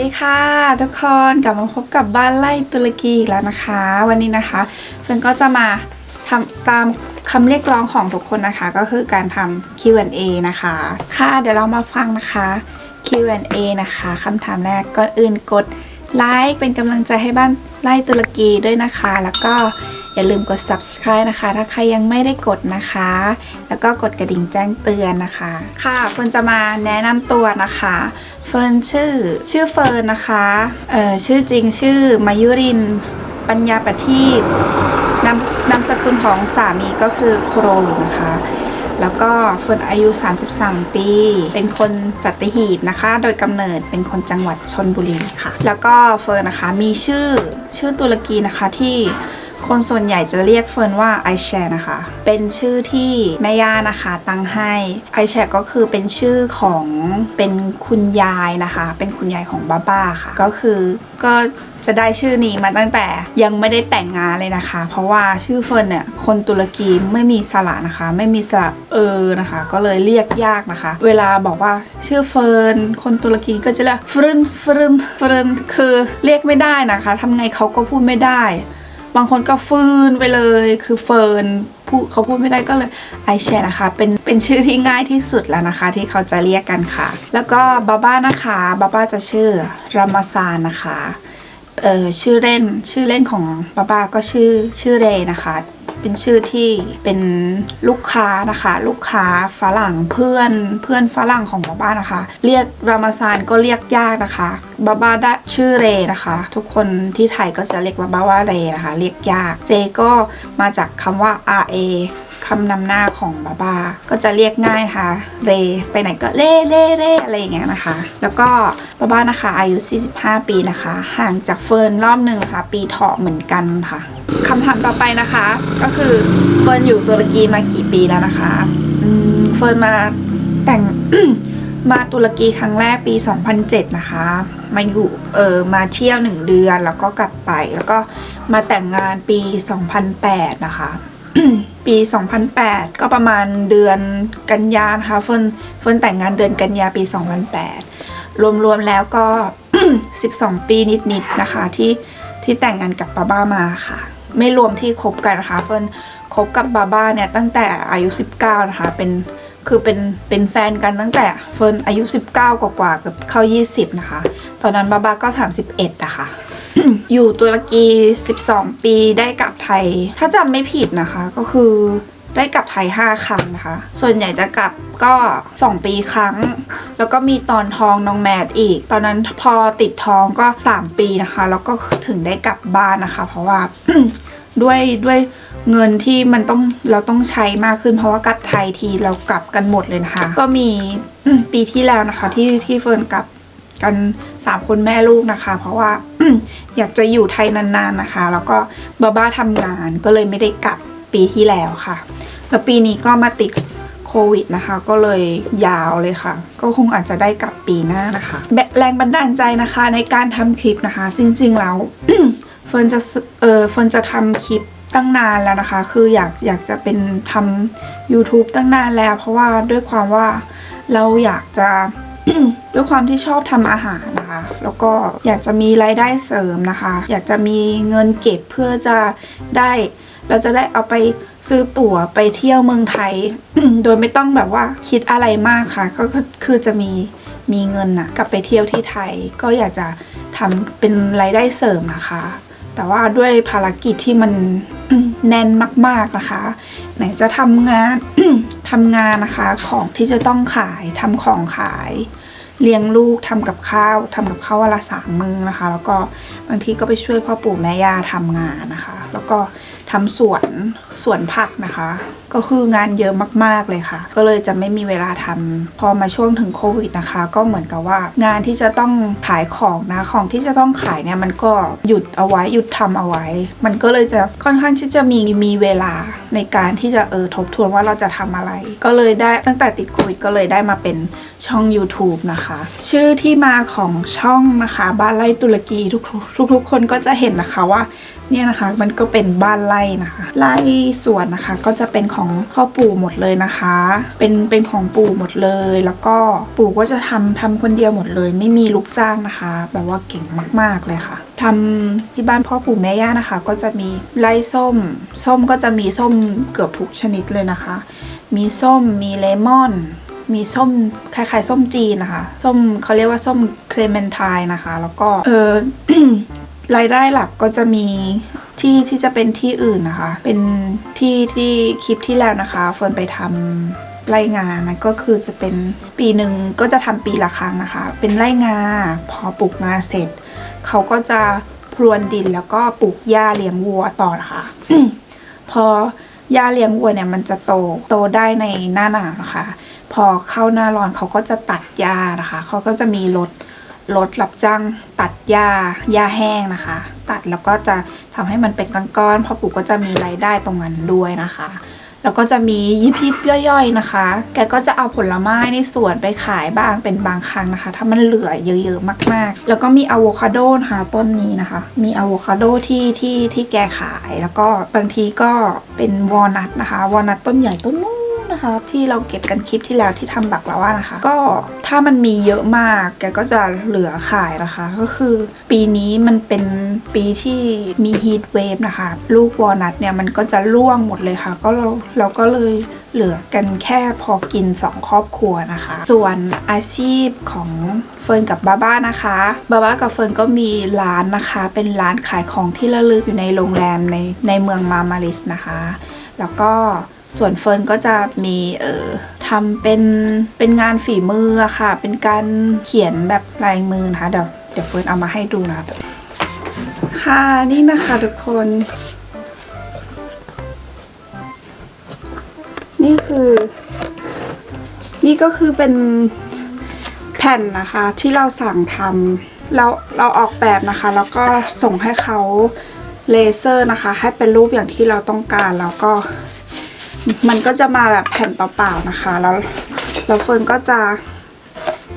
ดีค่ะ ทุกคนกลับมาพบกับบ้านไล่ตุรกีอีกแล้วนะคะ วันนี้นะคะเฟิร์นก็จะมาทำตามคำเรียกร้องของทุกคนนะคะ ก็คือการทำ Q&A นะคะ ค่ะเดี๋ยวเรามาฟังนะคะ Q&A นะคะคำถามแรกก่อนอื่นกดไลค์เป็นกำลังใจให้บ้านไล่ตุรกีด้วยนะคะ แล้วก็ อย่าลืมกด subscribe นะคะ ถ้าใครยังไม่ได้กดนะคะ แล้วก็กดกระดิ่งแจ้งเตือนนะคะ ค่ะเฟิร์นจะมาแนะนำตัวนะคะ เฟิร์นชื่อชื่อเฟิร์นนะคะเอ่อชื่อจริงชื่อมายุริน ปัญญาประทีปนามนามสกุลของสามีก็คือโครลนะคะแล้วก็เฟิร์นอายุ 33 ปี เป็นคนสัตหีบนะคะ โดยกำเนิดเป็นคนจังหวัดชนบุรีค่ะ แล้วก็เฟิร์นนะคะมีชื่อชื่อตุรกีนะคะที่ คนส่วนใหญ่จะเรียกเฟิร์นว่าไอแชนะคะ เป็นชื่อที่แม่ย่านะคะตั้งให้ไอแชก็คือเป็นชื่อของเป็นคุณยายนะคะ เป็นคุณยายของบ้าบ้าค่ะ ก็คือก็จะได้ชื่อนี้มาตั้งแต่ยังไม่ได้แต่งงานเลยนะคะ เพราะว่าชื่อเฟิร์นเนี่ยคนตุรกีไม่มีสระนะคะ ไม่มีสระเออนะคะ ก็เลยเรียกยากนะคะ เวลาบอกว่าชื่อเฟิร์นคนตุรกีก็จะเรียกเฟิรึนเฟิรึนเฟิรึนคือเรียกไม่ได้นะคะทำไงเขาก็พูดไม่ได้ บางคนก็ฟืนไปเลย คือเฟิร์นพูดเขาพูดไม่ได้ก็เลยไอแชนะคะ เป็นเป็นชื่อที่ง่ายที่สุดแล้วนะคะ ที่เขาจะเรียกกันค่ะ แล้วก็บาบ้านะคะบาบ้าจะชื่อรามาซานนะคะเอ่อชื่อเล่นชื่อเล่นของบาบ้าก็ชื่อชื่อเรนะคะ เป็นชื่อที่เป็นลูกค้านะคะ ลูกค้าฝรั่งเพื่อนเพื่อนฝรั่งของบาบ้านะคะ เรียกรามาซานก็เรียกยากนะคะบาบ้าได้ชื่อเรนะคะ ทุกคนที่ไทยก็จะเรียกบาบ้าว่าเรนะคะ เรียกยากเรก็มาจากคำว่า R A คำนำหน้าของบาบา ก็จะเรียกง่ายนะคะเร ไปไหนก็เล่เล่เล่อะไรอย่างเงี้ยนะคะ แล้วก็บาบานะคะ อายุ 45 ปีนะคะ ห่างจากเฟิร์นรอบหนึ่งค่ะ ปีเถาะเหมือนกันค่ะคำถามต่อไปนะคะ ก็คือเฟิร์นอยู่ตุรกีมากี่ปีแล้วนะคะเฟิร์นมาแต่งมาตุรกีครั้งแรกปี 2007 นะคะ มาอยู่เออมาเที่ยวหนึ่งเดือนแล้วก็กลับไป แล้วก็มาแต่งงานปี 2008 นะคะ ปี 2008 ก็ประมาณเดือนกันยานะคะเฟิร์นเฟิร์นแต่งงานเดือนกันยาปี 2008 รวมๆแล้วก็ 12 ปีนิดๆนะคะที่ที่แต่งงานกับบาบ้ามาค่ะ ไม่รวมที่คบกันนะคะเฟิร์นคบกับบาบ้าเนี่ยตั้งแต่อายุ 19 นะคะเป็น คือเป็นเป็นแฟนกันตั้งแต่เฟิร์นอายุ 19 กว่าๆเกับเข้า 20 นะคะ ตอนนั้นบาบาก็ 31นะคะอยู่ตุรกี 12 ปีได้กลับไทย ถ้าจำไม่ผิดนะคะก็คือได้กลับไทย 5 ครั้งนะคะ ส่วนใหญ่จะกลับก็ 2 ปีครั้ง แล้วก็มีตอนท้องน้องแมดอีก ตอนนั้นพอติดท้องก็ 3 ปีนะคะ แล้วก็ถึงได้กลับบ้านนะคะ เพราะว่าด้วยด้วย เงินที่มันต้องเราต้องใช้มากขึ้น เพราะว่ากลับไทยทีเรากลับกันหมดเลยนะคะ ก็มีปีที่แล้วนะคะ ที่ที่เฟิร์นกลับกันสามคนแม่ลูกนะคะ เพราะว่าอยากจะอยู่ไทยนานๆนะคะ แล้วก็บ้าบ้าทำงานก็เลยไม่ได้กลับปีที่แล้วค่ะแล้วปีนี้ก็มาติดโควิดนะคะ ก็เลยยาวเลยค่ะ ก็คงอาจจะได้กลับปีหน้านะคะแแรงบันดาลใจนะคะในการทำคลิปนะคะ จริงๆแล้วเฟิร์นจะเออเฟิร์นจะทำคลิป ตั้งนานแล้วนะคะ คืออยากอยากจะเป็นทำ YouTube ตั้งนานแล้ว เพราะว่าด้วยความว่าเราอยากจะด้วยความที่ชอบทำอาหารนะคะ แล้วก็อยากจะมีรายได้เสริมนะคะ อยากจะมีเงินเก็บเพื่อจะได้ เราจะได้เอาไปซื้อตั๋วไปเที่ยวเมืองไทย โดยไม่ต้องแบบว่าคิดอะไรมากค่ะ ก็คือจะมีมีเงินนะกลับไปเที่ยวที่ไทย ก็อยากจะทำเป็นรายได้เสริมนะคะ แต่ว่าด้วยภารกิจที่มัน แน่นมากๆนะคะ ไหนจะทำงานทำงานนะคะของที่จะต้องขายทำของขายเลี้ยงลูกทำกับข้าวทำกับข้าววันละสามมือนะคะ แล้วก็บางทีก็ไปช่วยพ่อปู่แม่ย่าทำงานนะคะ แล้วก็ ทำสวนสวนผักนะคะ ก็คืองานเยอะมากๆเลยค่ะ ก็เลยจะไม่มีเวลาทำพอมาช่วงถึงโควิดนะคะ ก็เหมือนกับว่างานที่จะต้องขายของนะของที่จะต้องขายเนี่ยมันก็หยุดเอาไว้หยุดทำเอาไว้ มันก็เลยจะค่อนข้างที่จะมีมีเวลาในการที่จะเออทบทวนว่าเราจะทำอะไร ก็เลยได้ตั้งแต่ติดโควิดก็เลยได้มาเป็นช่อง YouTube นะคะ ชื่อที่มาของช่องนะคะ บ้านไร่ตุรกีทุกทุกๆคนก็จะเห็นนะคะว่า เนี่ยนะคะ มันก็เป็นบ้านไร่นะคะไร่สวนนะคะก็จะเป็นของพ่อปู่หมดเลยนะคะ เป็นเป็นของปู่หมดเลย แล้วก็ปู่ก็จะทำทำคนเดียวหมดเลย ไม่มีลูกจ้างนะคะ แบบว่าเก่งมาก ๆเลยค่ะทำที่บ้านพ่อปู่แม่ย่านะคะ ก็จะมีไร่ส้ม ส้มก็จะมีส้มเกือบทุกชนิดเลยนะคะ มีส้มมีเลมอนมีส้มคล้ายๆ ส้มจีนนะคะ ส้มเขาเรียกว่าส้มเคลเมนไทน์นะคะ แล้วก็เออ รายได้หลักก็จะมีที่ที่จะเป็นที่อื่นนะคะ เป็นที่ที่คลิปที่แล้วนะคะเฟิร์นไปทำไร่งานนะก็คือจะเป็นปีหนึ่งก็จะทำปีละครั้งนะคะ เป็นไร่งาพอปลูกงาเสร็จ เขาก็จะพรวนดินแล้วก็ปลูกหญ้าเลี้ยงวัวต่อนะคะพอหญ้าเลี้ยงวัวเนี่ยมันจะโตโตได้ในหน้าหนาวนะคะ พอเข้าหน้าร้อนเขาก็จะตัดหญ้านะคะ เขาก็จะมีรถ รถรับจ้างตัดหญ้าหญ้าแห้งนะคะ ตัดแล้วก็จะทำให้มันเป็นก้อนๆพ่อปู่ก็จะมีรายได้ตรงนั้นด้วยนะคะ แล้วก็จะมียิบยิบย่อยๆนะคะ แกก็จะเอาผลไม้ในสวนไปขายบ้างเป็นบางครั้งนะคะ ถ้ามันเหลือเยอะๆมากๆ แล้วก็มีอะโวคาโดนะคะต้นนี้นะคะ มีอะโวคาโดที่ที่ที่แกขายแล้วก็บางทีก็เป็นวอลนัทนะคะวอลนัทต้นใหญ่ต้นนู้น นะคะที่เราเก็บกันคลิปที่แล้วที่ทำบักล้วว่านะคะ ก็ถ้ามันมีเยอะมากแกก็จะเหลือขายนะคะ ก็คือปีนี้มันเป็นปีที่มีฮีทเวฟนะคะ ลูกวอลนัทเนี่ยมันก็จะร่วงหมดเลยค่ะ ก็เราเราก็เลยเหลือกันแค่พอกิน 2 ครอบครัวนะคะ ส่วนอาชีพของเฟิร์นกับบาบ้านะคะบาบ้ากับเฟิร์นก็มีร้านนะคะ เป็นร้านขายของที่ระลึกอยู่ในโรงแรมในในเมืองมามาริสนะคะ แล้วก็ ส่วนเฟิร์นก็จะมีเอ่อทำเป็นเป็นงานฝีมือค่ะ เป็นการเขียนแบบลายมือนะคะเดี๋ยวเดี๋ยวเฟิร์นเอามาให้ดูนะคะค่ะนี่นะคะทุกคน นี่คือ นี่ก็คือเป็นแผ่นนะคะที่เราสั่งทำเราเราออกแบบนะคะ แล้วก็ส่งให้เขาเลเซอร์นะคะ ให้เป็นรูปอย่างที่เราต้องการแล้วก็ มันก็จะมาแบบแผ่นเปล่าๆนะคะ แล้วแล้วเฟิร์นก็จะ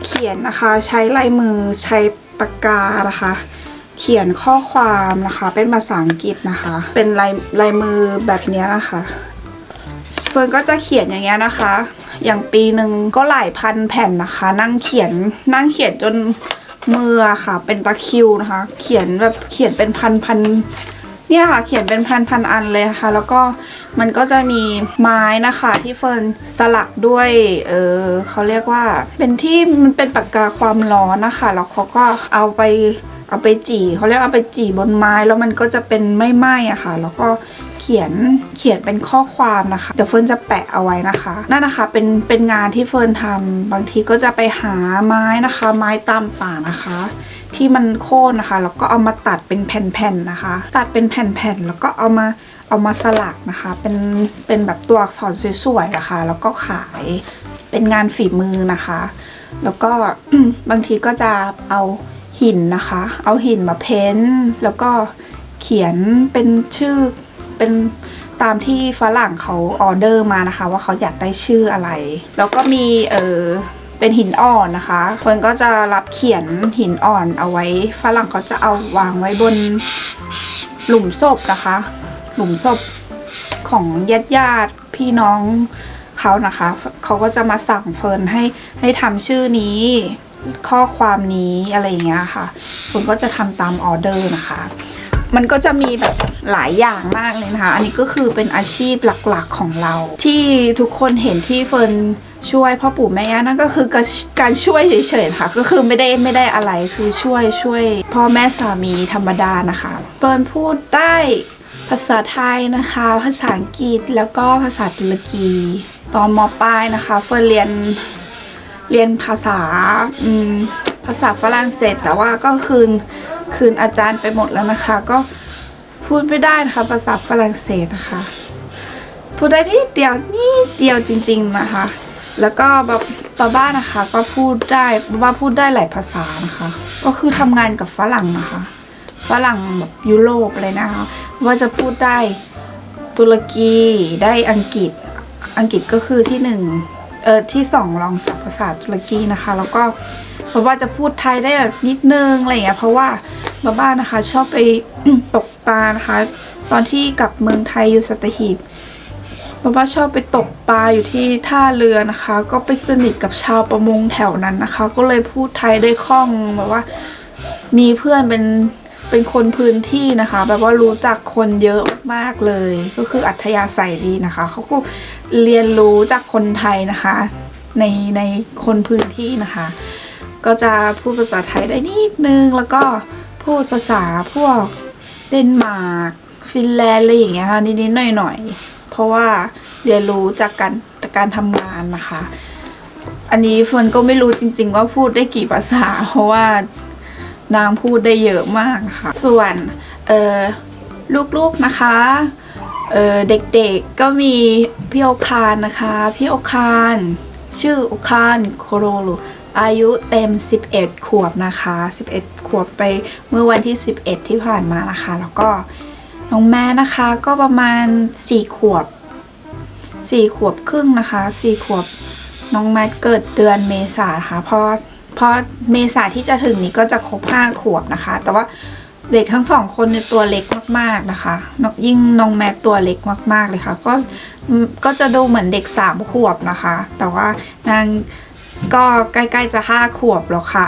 เขียนนะคะ ใช้ลายมือใช้ปากกานะคะ เขียนข้อความนะคะ เป็นภาษาอังกฤษนะคะ เป็นลายลายมือแบบนี้นะคะ เฟิร์นก็จะเขียนอย่างเงี้ยนะคะ อย่างปีหนึ่งก็หลายพันแผ่นนะคะ นั่งเขียนนั่งเขียนจนมือะค่ะ เป็นตะคิวนะคะ เขียนแบบเขียนเป็นพันพัน เนี่ยค่ะเขียนเป็นพันพันอันเลยค่ะ แล้วก็มันก็จะมีไม้นะคะที่เฟิร์นสลักด้วยเออเขาเรียกว่าเป็นที่มันเป็นปากกาความร้อนนะคะแล้วเขาก็เอาไปเอาไปจี่เขาเรียกเอาไปจี่บนไม้แล้วมันก็จะเป็นไม่ไหม้อะค่ะ แล้วก็เขียนเขียนเป็นข้อความนะคะ เดี๋ยวเฟิร์นจะแปะเอาไว้นะคะนั่นนะคะเป็นเป็นงานที่เฟิร์นทำบางทีก็จะไปหาไม้นะคะ ไม้ตามป่านะคะ ที่มันโค่นนะคะ แล้วก็เอามาตัดเป็นแผ่นๆนะคะ ตัดเป็นแผ่นๆแล้วก็เอามาเอามาสลักนะคะ เป็นเป็นแบบตัวอักษรสวยๆนะคะ แล้วก็ขายเป็นงานฝีมือนะคะ แล้วก็บางทีก็จะเอาหินนะคะ เอาหินมาเพ้นท์แล้วก็เขียนเป็นชื่อเป็นตามที่ฝรั่งเขาออเดอร์มานะคะ ว่าเขาอยากได้ชื่ออะไร แล้วก็มีเออ เป็นหินอ่อนนะคะ คนก็จะรับเขียนหินอ่อนเอาไว้ ฝรั่งเขาจะเอาวางไว้บนหลุมศพนะคะ หลุมศพของญาติญาติพี่น้องเขานะคะ เขาก็จะมาสั่งเฟิร์นให้ให้ทำชื่อนี้ข้อความนี้อะไรอย่างเงี้ยค่ะคุณก็จะทำตามออเดอร์นะคะ มันก็จะมีแบบหลายอย่างมากเลยนะคะ อันนี้ก็คือเป็นอาชีพหลักๆของเรา ที่ทุกคนเห็นที่เฟิร์น ช่วยพ่อปู่แม่ย่านั่นก็คือการช่วยเฉยๆค่ะ ก็คือไม่ได้ไม่ได้อะไรคือช่วยช่วย พ่อแม่สามีธรรมดานะคะเฟิร์นพูดได้ภาษาไทยนะคะ ภาษาอังกฤษแล้วก็ภาษาตุรกี ตอนมปลายนะคะเฟิร์นเรียนเรียนภาษาภาษาฝรั่งเศส แต่ว่าก็คืนคืนอาจารย์ไปหมดแล้วนะคะ ก็พูดไม่ได้นะคะภาษาฝรั่งเศสนะคะ พูดได้นิดเดียวนิดเดียวจริง ๆนะคะ แล้วก็แบบป้าบ้านนะคะ ก็พูดได้ป้าบ้าพูดได้หลายภาษานะคะ ก็คือทำงานกับฝรั่งนะคะ ฝรั่งแบบยุโรปเลยนะคะ ว่าจะพูดได้ตุรกีได้อังกฤษ อังกฤษก็คือที่หนึ่งเออที่สองรองจากภาษาตุรกีนะคะ แล้วก็เพราะว่าจะพูดไทยได้แบบนิดนึงอะไรอย่างเงี้ยเพราะว่าบ้าบ้านนะคะ ชอบไปตกปลานะคะ ตอนที่กลับเมืองไทยอยู่สัตหีบ บ้าบ้าชอบไปตกปลาอยู่ที่ท่าเรือนะคะ ก็ไปสนิทกับชาวประมงแถวนั้นนะคะ ก็เลยพูดไทยได้คล่องแบบว่า มีเพื่อนเป็นเป็นคนพื้นที่นะคะ แบบว่ารู้จักคนเยอะมากเลย ก็คืออัธยาศัยดีนะคะเขาก็เรียนรู้จากคนไทยนะคะ ในในคนพื้นที่นะคะ ก็จะพูดภาษาไทยได้นิดนึงแล้วก็พูดภาษาพวกเดนมาร์กฟินแลนด์อะไรอย่างเงี้ยค่ะนิดๆหน่อยๆ เพราะว่าเรียนรู้จากการจากการทำงานนะคะ อันนี้เฟิร์นก็ไม่รู้จริง ๆ ว่าพูดได้กี่ภาษา เพราะว่านางพูดได้เยอะมากค่ะ ส่วนเออลูกๆนะคะเออเด็กๆก็มีพี่โอคานนะคะ พี่โอคานชื่อโอคานโคโรรุอายุเต็ม 11 ขวบนะคะ 11 ขวบไปเมื่อวันที่ 11 ที่ผ่านมานะคะ แล้วก็ น้องแม่นะคะก็ประมาณ4ขวบ4ขวบครึ่งนะคะ4ขวบน้องแมทเกิดเดือนเมษาค่ะเพราะเพราะเมษาที่จะถึงนี้ก็จะครบ5ขวบนะคะ แต่ว่าเด็กทั้งสองคนเนี่ยตัวเล็กมากๆนะคะน้องยิ่งน้องแมทตัวเล็กมากๆเลยค่ะ ก็ก็จะดูเหมือนเด็กสามขวบนะคะ แต่ว่านางก็ใกล้ๆจะห้าขวบแล้วค่ะ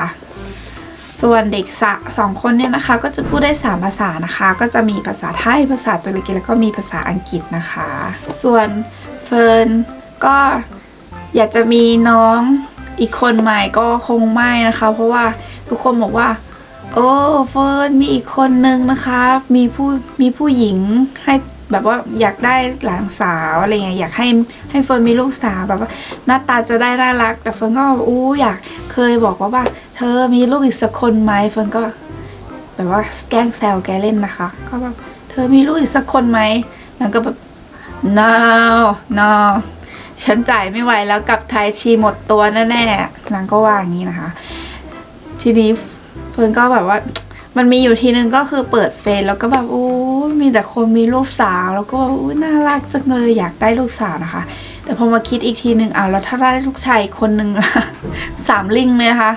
ส่วนเด็กสะสองคนเนี่ยนะคะ ก็จะพูดได้สามภาษานะคะ ก็จะมีภาษาไทย ภาษาตุรกีแล้วก็มีภาษาอังกฤษนะคะ ส่วนเฟิร์นก็อยากจะมีน้องอีกคนใหม่ก็คงไม่นะคะ เพราะว่าทุกคนบอกว่าโอ้เฟิร์นมีอีกคนนึงนะคะ มีผู้มีผู้หญิงให้ แบบว่าอยากได้หลานสาวอะไรเงี้ยอยากให้ให้เฟิร์นมีลูกสาวแบบว่าหน้าตาจะได้น่ารัก แต่เฟิร์นก็อู้อยากเคยบอกว่าว่า เธอมีลูกอีกสักคนไหมเฟิร์นก็ แบบว่าแกล้งแซวแกเล่นนะคะ ก็แบบเธอมีลูกอีกสักคนไหมนางก็แบบ no no ฉันจ่ายไม่ไหวแล้วกลับไทยชีหมดตัวแน่ๆนางก็ว่าอย่างนี้นะคะ ทีนี้เฟิร์นก็แบบว่า มันมีอยู่ทีนึงก็คือเปิดเฟซแล้วก็แบบโอ้มีแต่คนมีลูกสาว แล้วก็โอ้น่ารักจังเลยอยากได้ลูกสาวนะคะ แต่พอมาคิดอีกทีหนึ่งอ้าวแล้วถ้าได้ลูกชายคนนึงล่ะสามลิงเลยนะคะ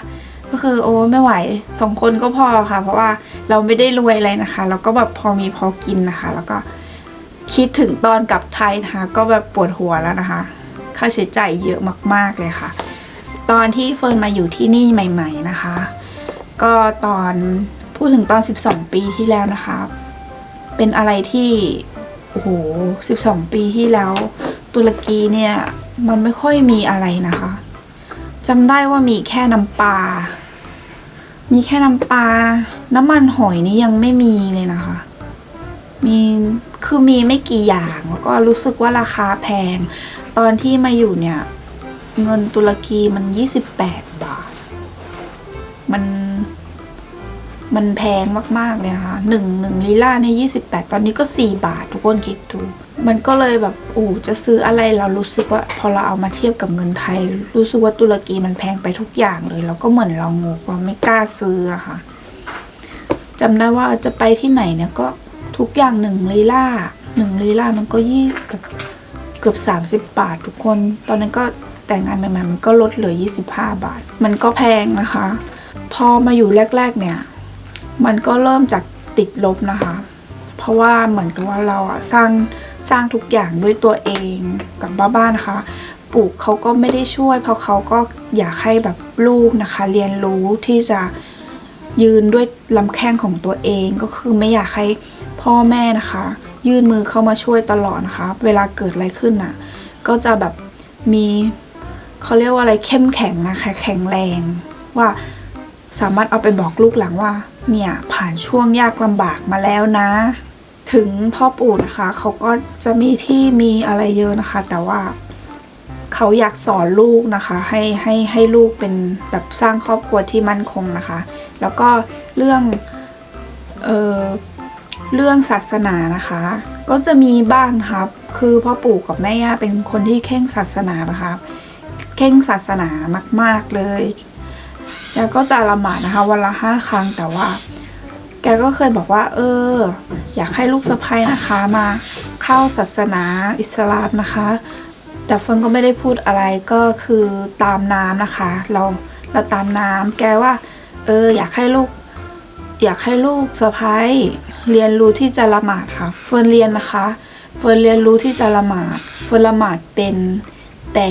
ก็คือโอ้ไม่ไหวสองคนก็พอค่ะ เพราะว่าเราไม่ได้รวยอะไรนะคะแล้วก็แบบพอมีพอกินนะคะ แล้วก็คิดถึงตอนกลับไทยนะคะ ก็แบบปวดหัวแล้วนะคะ ค่าใช้จ่ายเยอะมาก ๆเลยค่ะ ตอนที่เฟิร์นมาอยู่ที่นี่ใหม่ ๆนะคะ ก็ตอน พูดถึงตอน 12 ปีที่แล้วนะคะเป็นอะไรที่โอ้โห12 ปีที่แล้ว ตุรกีเนี่ยมันไม่ค่อยมีอะไรนะคะจำได้ว่ามีแค่น้ำปลา มีแค่น้ำปลา น้ำมันหอยนี่ยังไม่มีเลยนะคะ มีคือมีไม่กี่อย่างแล้วก็รู้สึกว่าราคาแพง ตอนที่มาอยู่เนี่ย เงินตุรกีมัน 28 บาท มัน มันแพงมากๆเลยนะคะหนึ่งหนึ่งลีลาเนี่ยยี่สิบแปดตอนนี้ก็สี่บาท ทุกคนคิดดูมันก็เลยแบบโอ้จะซื้ออะไรเรารู้สึกว่า พอเราเอามาเทียบกับเงินไทย รู้สึกว่าตุรกีมันแพงไปทุกอย่างเลยแล้วก็เหมือนเรางกว่าไม่กล้าซื้ออะค่ะจำได้ว่าจะไปที่ไหนเนี่ยก็ทุกอย่างหนึ่งลีลาหนึ่งลีลามันก็ยี่แบบเกือบสามสิบบาททุกคน ตอนนั้นก็แต่งงานใหม่ๆมันก็ลดเหลือยี่สิบห้าบาท มันก็แพงนะคะ พอมาอยู่แรก ๆ เนี่ย มันก็เริ่มจากติดลบนะคะ เพราะว่าเหมือนกับว่าเราอะสร้างสร้างทุกอย่างด้วยตัวเองกับบ้านๆนะคะปู่เขาก็ไม่ได้ช่วย เพราะเขาก็อยากให้แบบลูกนะคะ เรียนรู้ที่จะยืนด้วยลำแข้งของตัวเองก็คือไม่อยากให้พ่อแม่นะคะ ยื่นมือเข้ามาช่วยตลอดนะคะ เวลาเกิดอะไรขึ้นน่ะ ก็จะแบบมีเขาเรียกว่าอะไรเข้มแข็งนะคะแข็งแรงว่า สามารถเอาไปบอกลูกหลังว่า เนี่ยผ่านช่วงยากลำบากมาแล้วนะ ถึงพ่อปู่นะคะ เขาก็จะมีที่มีอะไรเยอะนะคะ แต่ว่าเขาอยากสอนลูกนะคะ ให้ให้ให้ลูกเป็นแบบสร้างครอบครัวที่มั่นคงนะคะ แล้วก็เรื่องเออเรื่องศาสนานะคะ ก็จะมีบ้างครับ คือพ่อปู่กับแม่ย่าเป็นคนที่เข่งศาสนานะคะเข่งศาสนามาก ๆเลย กก็จะละหมาดนะคะ วันละห้าครั้งแต่ว่า แกก็เคยบอกว่า เออ อยากให้ลูกสะใภ้นะคะมาเข้าศาสนาอิสลามนะคะ แต่เฟิร์นก็ไม่ได้พูดอะไรก็คือตามน้ำนะคะ เราเราตามน้ำแกว่า เออ อยากให้ลูก อยากให้ลูกสะพ้ายเรียนรู้ที่จะละหมาดค่ะ เฟิร์นเรียนนะคะ เฟิร์นเรียนรู้ที่จะละหมาด เฟิร์นละหมาดเป็นแต่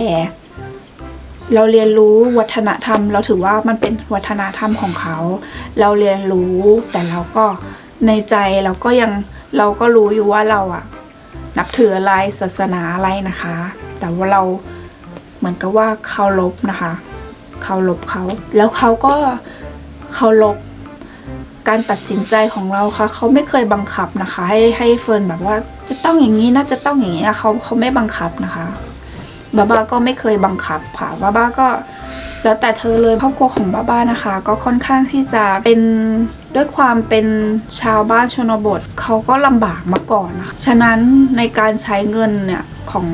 เราเรียนรู้วัฒนธรรม เราถือว่ามันเป็นวัฒนธรรมของเขา เราเรียนรู้แต่เราก็ในใจเราก็ยังเราก็รู้อยู่ว่าเราอะนับถืออะไรศาสนาอะไรนะคะ แต่ว่าเราเหมือนกับว่าเคารพนะคะเคารพเขาแล้วเขาก็เคารพการตัดสินใจของเราค่ะเขาไม่เคยบังคับนะคะ ให้ให้เฟิร์นแบบว่าจะต้องอย่างนี้นะจะต้องอย่างนี้นะเขาเขาไม่บังคับนะคะ บ้าบ้าก็ไม่เคยบังคับค่ะบ้าบ้าก็แล้วแต่เธอเลยครอบครัวของบ้าบ้านะคะ ก็ค่อนข้างที่จะเป็นด้วยความเป็นชาวบ้านชนบทเขาก็ลำบากมาก่อนนะคะฉะนั้นในการใช้เงินเนี่ยของ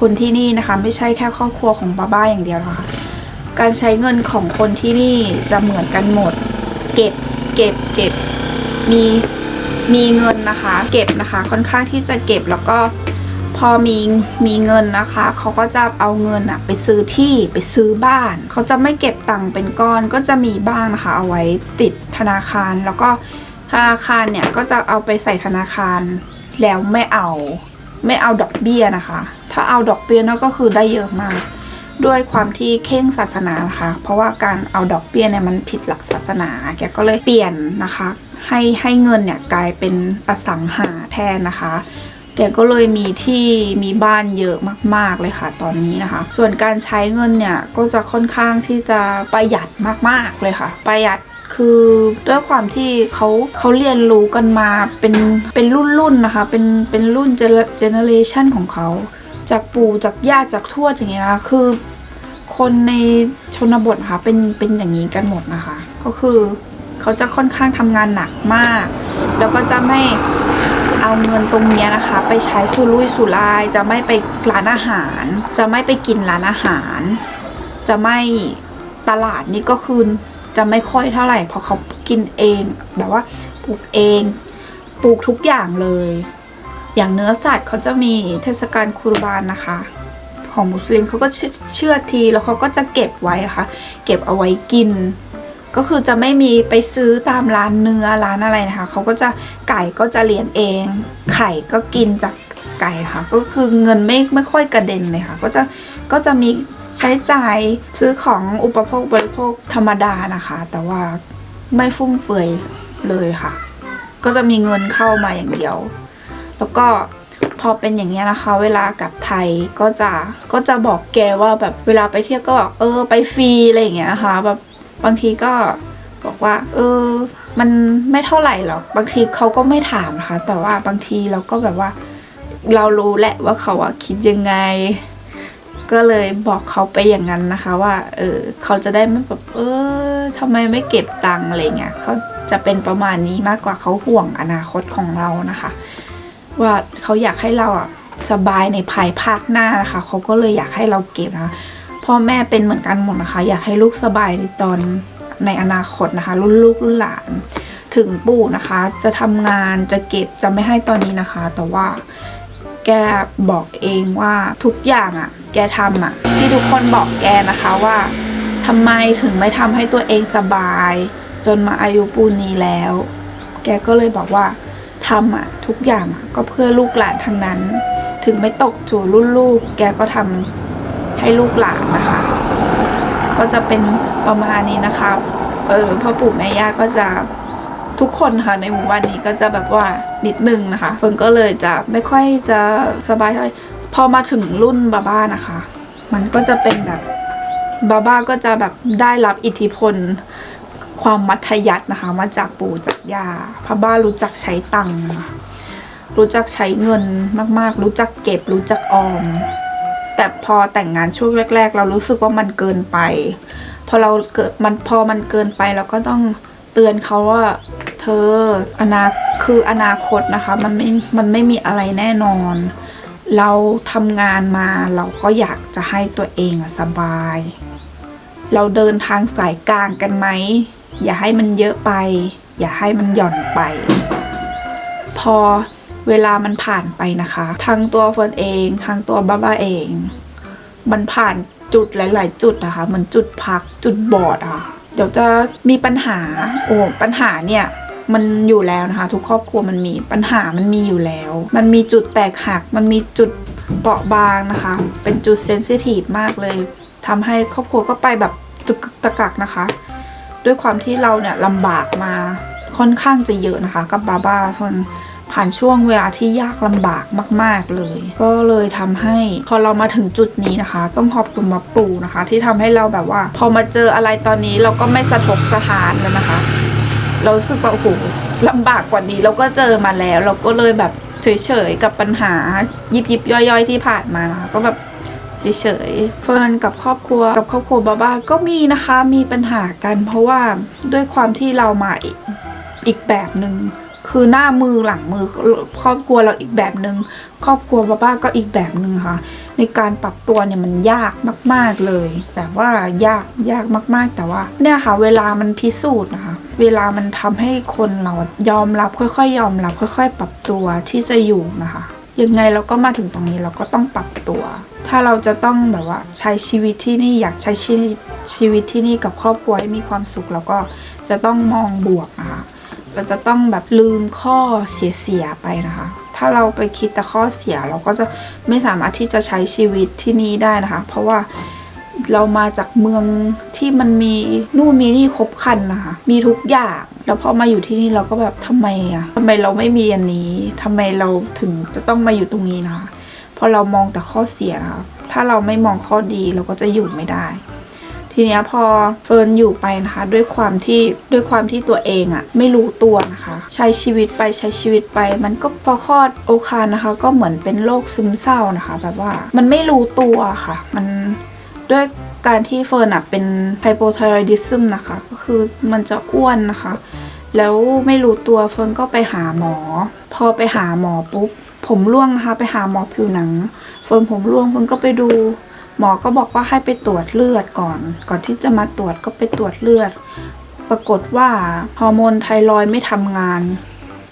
คนที่นี่นะคะ ไม่ใช่แค่ครอบครัวของบ้าบ้าอย่างเดียวนะคะการใช้เงินของคนที่นี่จะเหมือนกันหมด เก็บเก็บเก็บมีมีเงินนะคะ เก็บนะคะ ค่อนข้างที่จะเก็บแล้วก็ พอมีมีเงินนะคะ เขาก็จะเอาเงินอะไปซื้อที่ไปซื้อบ้าน เขาจะไม่เก็บตังค์เป็นก้อนก็จะมีบ้างนะคะ เอาไว้ติดธนาคารแล้วก็ธนาคารเนี่ยก็จะเอาไปใส่ธนาคารแล้วไม่เอาไม่เอาดอกเบี้ยนะคะ ถ้าเอาดอกเบี้ยนั่นก็คือได้เยอะมาก ด้วยความที่เข่งศาสนานะคะ เพราะว่าการเอาดอกเบี้ยเนี่ยมันผิดหลักศาสนา แกก็เลยเปลี่ยนนะคะ ให้ให้เงินเนี่ยกลายเป็นอสังหาแทนนะคะ แกก็เลยมีที่มีบ้านเยอะมาก ๆเลยค่ะตอนนี้นะคะ ส่วนการใช้เงินเนี่ยก็จะค่อนข้างที่จะประหยัดมากๆเลยค่ะ ประหยัดคือด้วยความที่เขาเขาเรียนรู้กันมาเป็นเป็นรุ่นๆนะคะ เป็นเป็นรุ่นเจเนอเรชันของเขา จากปู่จากย่าจากทวดอย่างเงี้ยนะคะคือคนในชนบทนะคะเป็นเป็นอย่างนี้กันหมดนะคะ ก็คือเขาจะค่อนข้างทำงานหนักมาก แล้วก็จะไม่ เอาเงินตรงนี้นะคะ ไปใช้สุรุ่ยสุร่ายจะไม่ไปร้านอาหาร จะไม่ไปกินร้านอาหาร จะไม่ตลาดนี่ก็คือจะไม่ค่อยเท่าไหร่เพราะเขากินเองแบบว่าปลูกเองปลูกทุกอย่างเลย อย่างเนื้อสัตว์เขาจะมีเทศกาลคุรบานนะคะ ของมุสลิมเขาก็เชื่อเชื่อทีแล้วเขาก็จะเก็บไว้ค่ะเก็บเอาไว้กิน ก็คือจะไม่มีไปซื้อตามร้านเนื้อร้านอะไรนะคะ เขาก็จะไก่ก็จะเลี้ยงเอง ไข่ก็กินจากไก่ค่ะ ก็คือเงินไม่ไม่ค่อยกระเด็นเลยค่ะ ก็จะก็จะมีใช้จ่ายซื้อของอุปโภคบริโภคธรรมดานะคะ แต่ว่าไม่ฟุ่มเฟือยเลยค่ะ ก็จะมีเงินเข้ามาอย่างเดียว แล้วก็พอเป็นอย่างเงี้นะคะ เวลากลับไทยก็จะก็จะบอกแกว่าแบบเวลาไปเที่ยวก็บอกเออไปฟรีอะไรอย่างเงี้ยนะคะแบบ บางทีก็บอกว่า เออ มันไม่เท่าไหร่หรอก บางทีเขาก็ไม่ถามนะคะ แต่ว่าบางทีเราก็แบบว่า เรารู้แหละว่าเขาอะคิดยังไง ก็เลยบอกเขาไปอย่างนั้นนะคะ ว่า เออ เขาจะได้ไม่แบบ เออทำไมไม่เก็บตังค์อะไรเงี้ยเขาจะเป็นประมาณนี้มากกว่าเขาห่วงอนาคตของเรานะคะ ว่าเขาอยากให้เราอะสบายในภายภาคหน้านะคะ เขาก็เลยอยากให้เราเก็บนะคะ พ่อแม่เป็นเหมือนกันหมดนะคะ อยากให้ลูกสบายในตอนในอนาคตนะคะ รุ่นลูกรุ่นหลาน ถึงปู่นะคะ จะทำงานจะเก็บจะไม่ให้ตอนนี้นะคะ แต่ว่าแกบอกเองว่าทุกอย่างอะ่ะ แกทำอะ่ะ ที่ทุกคนบอกแกนะคะว่าทำไมถึงไม่ทำให้ตัวเองสบาย จนมาอายุปูนนี้แล้ว แกก็เลยบอกว่าทำอะ ทุกอย่างอะก็เพื่อลูกหลานทั้งนั้น ถึงไม่ตกจู่รุ่นลูก แกก็ทำ ให้ลูกหลานนะคะ ก็จะเป็นประมาณนี้นะคะเออพ่อปู่แม่ย่าก็จะทุกคนค่ะในหมู่บ้านนี้ก็จะแบบว่านิดนึงนะคะเฟิร์นก็เลยจะไม่ค่อยจะสบายเท่าไหร่พอมาถึงรุ่นบาบ้านะคะ มันก็จะเป็นแบบบาบ้าก็จะแบบได้รับอิทธิพลความมัธยัตินะคะ มาจากปู่จากย่าพระบ้ารู้จักใช้ตังค์รู้จักใช้เงินมาก ๆ รู้จักเก็บรู้จักออม แต่พอแต่งงานช่วงแรก ๆ เรารู้สึกว่ามันเกินไป พอเราเกิดมันพอมันเกินไปเราก็ต้องเตือนเขาว่าเธออนาคืออนาคตนะคะมันไม่มันไม่มีอะไรแน่นอน เราทำงานมาเราก็อยากจะให้ตัวเองสบาย เราเดินทางสายกลางกันไหมอย่าให้มันเยอะไป อย่าให้มันหย่อนไป พอ เวลามันผ่านไปนะคะ ทั้งตัวเฟิร์นเองทั้งตัวบ้าบ้าเอง มันผ่านจุดหลาย ๆ จุดนะคะ เหมือนจุดพักจุดบอดอะ่ะเดี๋ยวจะมีปัญหาโอ้ปัญหาเนี่ยมันอยู่แล้วนะคะ ทุกครอบครัวมันมีปัญหามันมีอยู่แล้ว มันมีจุดแตกหัก มันมีจุดเปราะบางนะคะ เป็นจุดเซนซิทีฟมากเลยทำให้ครอบครัวก็ไปแบบตึกกึกตะกักนะคะ ด้วยความที่เราเนี่ยลำบากมาค่อนข้างจะเยอะนะคะ กับบาบ้าคน ผ่านช่วงเวลาที่ยากลำบากมาก ๆเลย ก็เลยทำให้พอเรามาถึงจุดนี้นะคะ ต้องขอบคุณมาปูนะคะ ที่ทำให้เราแบบว่า พอมาเจออะไรตอนนี้เราก็ไม่สะทกสะทานแล้วนะคะ เราสึกว่าโอ้โหลำบากกว่านี้เราก็เจอมาแล้ว เราก็เลยแบบเฉยๆกับปัญหายิบยิบย่อย ๆ ที่ผ่านมานะคะก็แบบเฉยๆเฟิร์นกับครอบครัวกับครอบครัวบ้าบ้าก็มีนะคะมีปัญหากัน เพราะว่าด้วยความที่เรามาอีกแบบหนึ่ง คือหน้ามือหลังมือครอบครัวเราอีกแบบหนึ่งครอบครัวบ้าบ้าก็อีกแบบหนึ่งค่ะ ในการปรับตัวเนี่ยมันยากมาก ๆเลย แต่ว่ายากยากมาก ๆ แต่ว่าเนี่ยค่ะ เวลามันพิสูจน์นะคะ เวลามันทำให้คนเรายอมรับค่อย ๆ ยอมรับค่อย ๆ ปรับตัวที่จะอยู่นะคะยังไงเราก็มาถึงตรงนี้เราก็ต้องปรับตัว ถ้าเราจะต้องแบบว่าใช้ชีวิตที่นี่อยากใช้ชีวิตที่นี่กับครอบครัวให้มีความสุขเราก็จะต้องมองบวกนะคะ เราจะต้องแบบลืมข้อเสียๆไปนะคะ ถ้าเราไปคิดแต่ข้อเสียเราก็จะไม่สามารถที่จะใช้ชีวิตที่นี่ได้นะคะ เพราะว่าเรามาจากเมืองที่มันมีนู่นมีนี่ครบครันนะคะ มีทุกอย่าง แล้วพอมาอยู่ที่นี่เราก็แบบทำไมอะทำไมเราไม่มีอันนี้ทำไมเราถึงจะต้องมาอยู่ตรงนี้นะคะเพราะเรามองแต่ข้อเสียนะคะถ้าเราไม่มองข้อดีเราก็จะอยู่ไม่ได้ ทีเนี้ยพอเฟิร์นอยู่ไปนะคะ ด้วยความที่ด้วยความที่ตัวเองอะไม่รู้ตัวนะคะ ใช้ชีวิตไปใช้ชีวิตไป มันก็พอคลอดโอคานนะคะ ก็เหมือนเป็นโรคซึมเศร้านะคะ แบบว่ามันไม่รู้ตัวค่ะ มันด้วยการที่เฟิร์นอะเป็นไฮโปไทรอยดิซึมนะคะ ก็คือมันจะอ้วนนะคะ แล้วไม่รู้ตัวเฟิร์นก็ไปหาหมอ พอไปหาหมอปุ๊บผมร่วงนะคะ ไปหาหมอผิวหนัง เฟิร์นผมร่วงเฟิร์นก็ไปดู หมอก็บอกว่าให้ไปตรวจเลือดก่อน ก่อนที่จะมาตรวจก็ไปตรวจเลือด ปรากฏว่าฮอร์โมนไทรอยไม่ทำงาน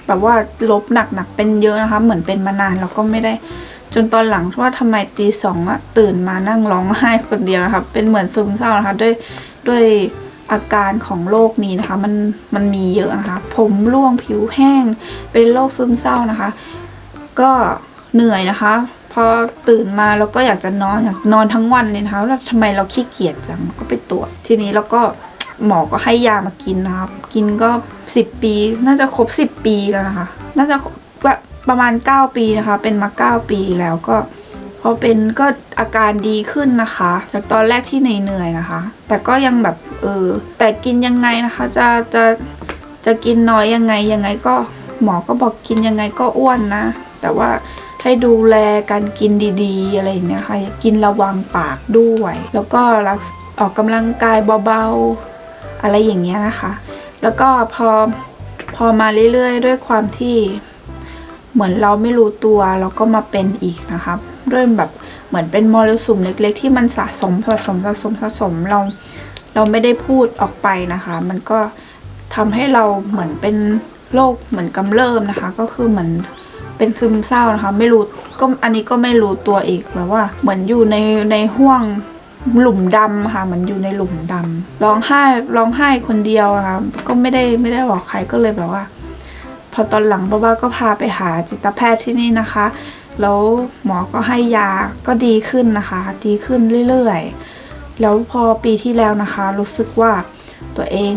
แบบว่าลบหนักๆเป็นเยอะนะคะ เหมือนเป็นมานานแล้วก็ไม่ได้ จนตอนหลังว่าทำไมตีสองอะตื่นมานั่งร้องไห้คนเดียวนะคะเป็นเหมือนซึมเศร้านะคะด้วยด้วยอาการของโรคนี้นะคะ มันมันมีเยอะนะคะ ผมร่วงผิวแห้งเป็นโรคซึมเศร้านะคะ ก็เหนื่อยนะคะ อตื่นมาเราก็อยากจะนอนอยากนอนทั้งวันเลยนะคะแล้วทำไมเราขี้เกียจจังก็ไปตรวจทีนี้เราก็หมอก็ให้ยามากินนะครับกินก็สิบปี น่าจะครบสิบปีแล้วนะคะ น่าจะแบบประมาณเก้าปีนะคะ เป็นมาเก้าปีแล้วก็พอเป็นก็อาการดีขึ้นนะคะ จากตอนแรกที่เหนื่อยๆนะคะ แต่ก็ยังแบบเออแต่กินยังไงนะคะ จะจะจะกินน้อยยังไงยังไงก็หมอก็บอกกินยังไงก็อ้วนนะ แต่ว่า ให้ดูแลการกินดีๆ อะไรอย่างเงี้ยค่ะกินระวังปากด้วย แล้วก็รักออกกำลังกายเบาๆ อะไรอย่างเงี้ยนะคะ แล้วก็พอพอมาเรื่อยๆ ด้วยความที่เหมือนเราไม่รู้ตัวเราก็มาเป็นอีกนะคะด้วยแบบเหมือนเป็นมรสุมเล็กๆ ที่มันสะสมสะสมสะสมสะสมเราเราไม่ได้พูดออกไปนะคะ มันก็ทำให้เราเหมือนเป็นโรคเหมือนกำเริบนะคะ ก็คือเหมือน เป็นซึมเศร้านะคะ ไม่รู้ก็อันนี้ก็ไม่รู้ตัวอีกแบบว่า เหมือนอยู่ในในห่วงหลุมดำค่ะเหมือนอยู่ในหลุมดำร้องไห้ร้องไห้คนเดียวอะค่ะก็ไม่ได้ไม่ได้บอกใครก็เลยแบบว่า พอตอนหลังบ้าบ้าก็พาไปหาจิตแพทย์ที่นี่นะคะ แล้วหมอก็ให้ยาก็ดีขึ้นนะคะ ดีขึ้นเรื่อยๆ แล้วพอปีที่แล้วนะคะ รู้สึกว่าตัวเอง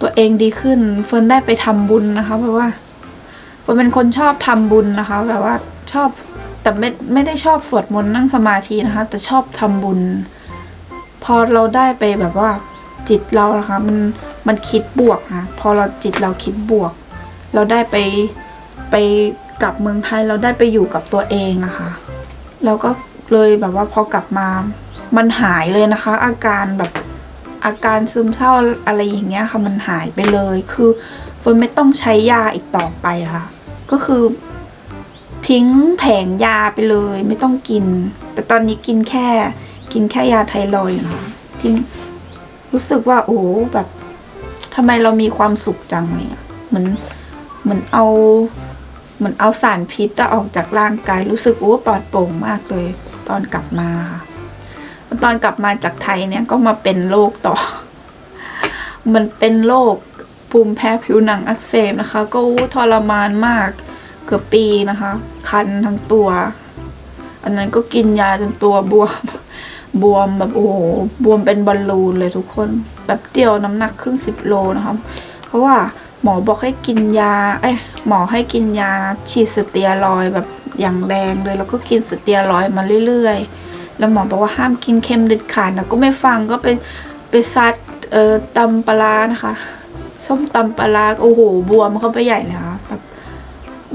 ตัวเองดีขึ้น เฟิร์นได้ไปทำบุญนะคะ เพราะว่า เฟิร์นเป็นคนชอบทำบุญนะคะแบบว่าชอบแต่ไม่ไม่ได้ชอบสวดมนต์นั่งสมาธินะคะ แต่ชอบทำบุญ พอเราได้ไปแบบว่าจิตเรานะคะ มันมันคิดบวกค่ะพอเราจิตเราคิดบวก เราได้ไปไปกลับเมืองไทยเราได้ไปอยู่กับตัวเองนะคะแล้วก็เลยแบบว่าพอกลับมา มันหายเลยนะคะ อาการแบบอาการซึมเศร้าอะไรอย่างเงี้ยค่ะมันหายไปเลย คือเฟิร์นไม่ต้องใช้ยาอีกต่อไปค่ะ ก็คือทิ้งแผงยาไปเลยไม่ต้องกิน แต่ตอนนี้กินแค่ กินแค่ยาไทรอยด์นะคะทิ้งรู้สึกว่าโอ้แบบทำไมเรามีความสุขจังเนี่ยเหมือนเหมือนเอาเหมือนเอาสารพิษอะออกจากร่างกายรู้สึกว่าปลอดโปร่งมากเลย ตอนกลับมาค่ะตอนกลับมาจากไทยเนี่ยก็มาเป็นโรคต่อ มันเป็นโรค ภูมแพ้ผิวหนังอักเสบนะคะ ก็ทรมานมากเกือบปีนะคะ คันทั้งตัว อันนั้นก็กินยาจนตัวบวมบวมแบบโอ้โหบวมเป็นบอลลูนเลยทุกคนแบบเดียวน้ำหนักครึ่งสิบโลนะคะเพราะว่าหมอบอกให้กินยาเอ้ยหมอให้กินยาฉีดสเตียรอยแบบอย่างแรงเลย แล้วก็กินสเตียรอยมาเรื่อยๆ แล้วหมอบอกว่าห้ามกินเค็มเด็ดขาดนะก็ไม่ฟังก็ไปไปซัดเอ่อตำปลานะคะ ส้มตำปลาร้าโอ้โหบวมเข้าไปใหญ่เลยค่ะแบบ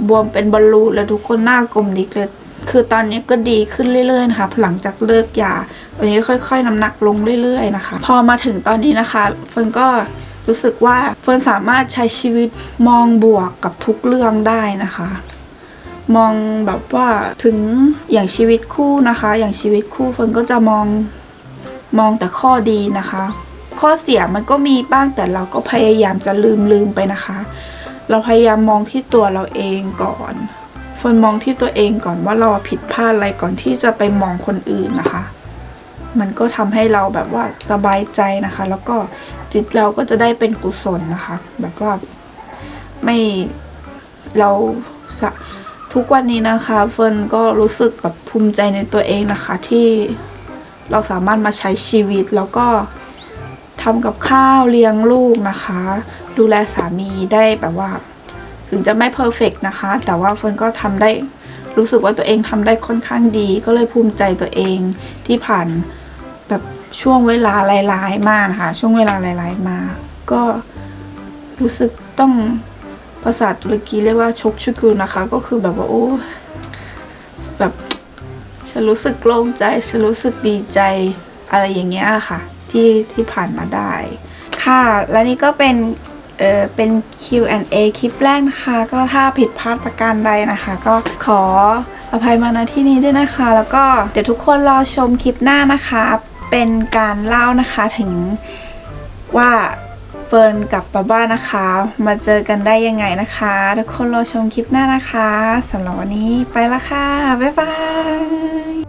บวมเป็นบอลลูนแล้วทุกคนหน้ากลมดิกเลยคือตอนนี้ก็ดีขึ้นเรื่อยๆนะคะหลังจากเลิกยาตอนนี้ค่อย ๆน้ำหนักลงเรื่อย ๆ นะคะ พอมาถึงตอนนี้นะคะเฟิร์นก็รู้สึกว่าเฟิร์นสามารถใช้ชีวิตมองบวกกับทุกเรื่องได้นะคะ มองแบบว่าถึงอย่างชีวิตคู่นะคะ อย่างชีวิตคู่เฟิร์นก็จะมองมองแต่ข้อดีนะคะ ข้อเสียมันก็มีบ้างแต่เราก็พยายามจะลืมลืมไปนะคะ เราพยายามมองที่ตัวเราเองก่อนเฟิร์นมองที่ตัวเองก่อนว่าเราผิดพลาดอะไรก่อนที่จะไปมองคนอื่นนะคะ มันก็ทำให้เราแบบว่าสบายใจนะคะ แล้วก็จิตเราก็จะได้เป็นกุศลนะคะ แบบว่าไม่เราสะทุกวันนี้นะคะเฟิร์นก็รู้สึกแบบภูมิใจในตัวเองนะคะ ที่เราสามารถมาใช้ชีวิตแล้วก็ ทำกับข้าวเลี้ยงลูกนะคะ ดูแลสามีได้แบบว่า ถึงจะไม่เพอร์เฟกนะคะ แต่ว่าเฟิร์นก็ทำได้รู้สึกว่าตัวเองทำได้ค่อนข้างดี ก็เลยภูมิใจตัวเองที่ผ่านแบบช่วงเวลาหลายๆ มานะคะช่วงเวลาหลายๆมา ก็รู้สึกต้องภาษาตุรกีเรียกว่าชกชุกุนะคะ ก็คือแบบว่าโอ้แบบฉันรู้สึกโล่งใจ ฉันรู้สึกดีใจอะไรอย่างเงี้ยค่ะ ที่ที่ผ่านมาได้ ค่ะ และนี่ก็เป็นเออเป็น Q&A คลิปแรกนะคะ ก็ถ้าผิดพลาดประการใดนะคะ ก็ขออภัยมาณที่นี้ด้วยนะคะ แล้วก็เดี๋ยวทุกคนรอชมคลิปหน้านะคะ เป็นการเล่านะคะถึงว่าเฟิร์นกับป้าบ้านะคะ มาเจอกันได้ยังไงนะคะ ทุกคนรอชมคลิปหน้านะคะสำหรับวันนี้ไปละค่ะ บ๊ายบาย